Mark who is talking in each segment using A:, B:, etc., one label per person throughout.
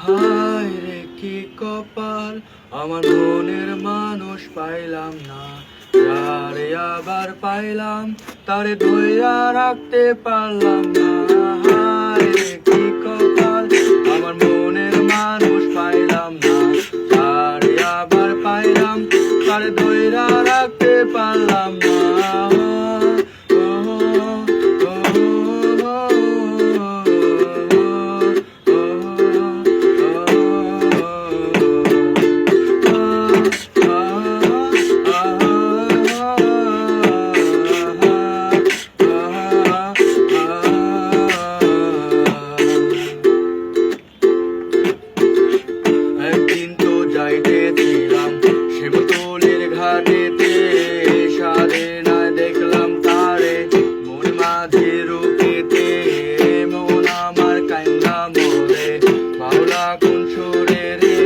A: হায় রে কি কপাল? আমার মনের মানুষ পাইলাম না। যারে আবার পাইলাম, তারে ধইরা রাখতে পারলাম না। যাইতেছিলাম শিবতলির ঘাটেতে দেখলাম তারে। মন মাঝে মন আমার মোরে। বাউলা কোন সুরে রে,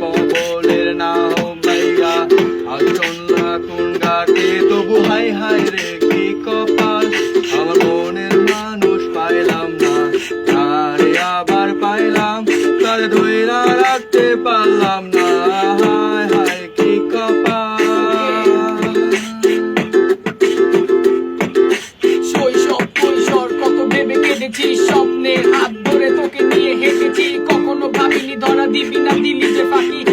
A: পবলের আচন্লা কোন তবু হাই হাই রে, কি কপাল? আমার মনের মানুষ পাইলাম না, তারে আবার পাইলাম। তারে ধইরা রাখতে পারলাম না।
B: কেঁদেছি স্বপ্নের হাত ধরে তোকে নিয়ে হেঁটেছি। কখনো ভাবিনি ধরা দিবি না দিলি যে ফাঁকি।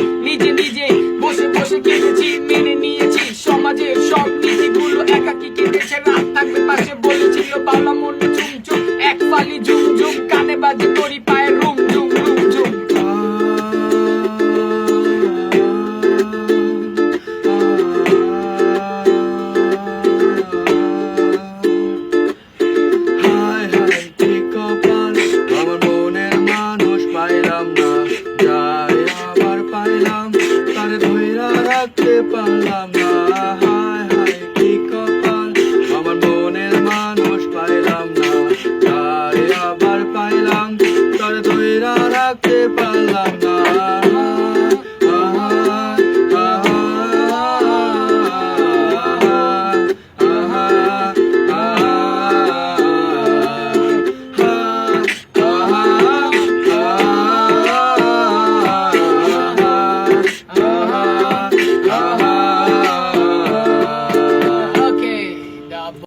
B: রোজা রাখতে পারলাম না। হায় হায় কি কপাল। আমার মনের মানুষ পাইলাম না। তারে আবার পাইলাম। তার দৈরা